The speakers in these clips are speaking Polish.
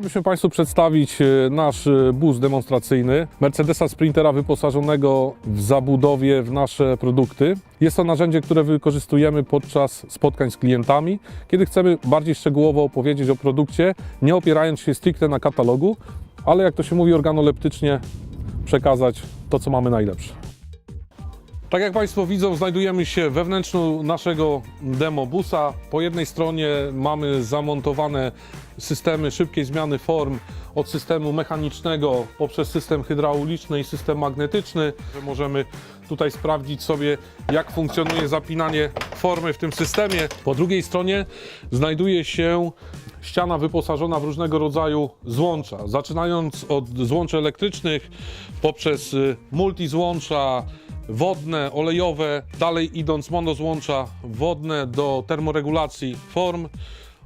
Chcielibyśmy Państwu przedstawić e, nasz e, bus demonstracyjny Mercedesa Sprintera wyposażonego w zabudowie w nasze produkty. Jest to narzędzie, które wykorzystujemy podczas spotkań z klientami, kiedy chcemy bardziej szczegółowo opowiedzieć o produkcie, nie opierając się stricte na katalogu, ale jak to się mówi organoleptycznie przekazać to, co mamy najlepsze. Tak jak Państwo widzą, znajdujemy się we wnętrzu naszego demobusa. Po jednej stronie mamy zamontowane systemy szybkiej zmiany form od systemu mechanicznego poprzez system hydrauliczny i system magnetyczny. Możemy tutaj sprawdzić sobie, jak funkcjonuje zapinanie formy w tym systemie. Po drugiej stronie znajduje się ściana wyposażona w różnego rodzaju złącza, zaczynając od złączy elektrycznych poprzez y, multizłącza, wodne, olejowe, dalej idąc monozłącza wodne do termoregulacji form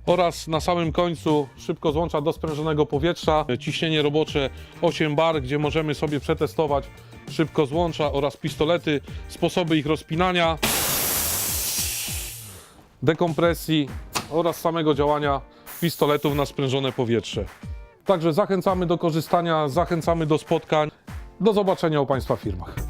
oraz na samym końcu szybko złącza do sprężonego powietrza, ciśnienie robocze 8 bar, gdzie możemy sobie przetestować szybko złącza oraz pistolety, sposoby ich rozpinania, dekompresji oraz samego działania pistoletów na sprężone powietrze. Także zachęcamy do korzystania, zachęcamy do spotkań. Do zobaczenia u Państwa firmach.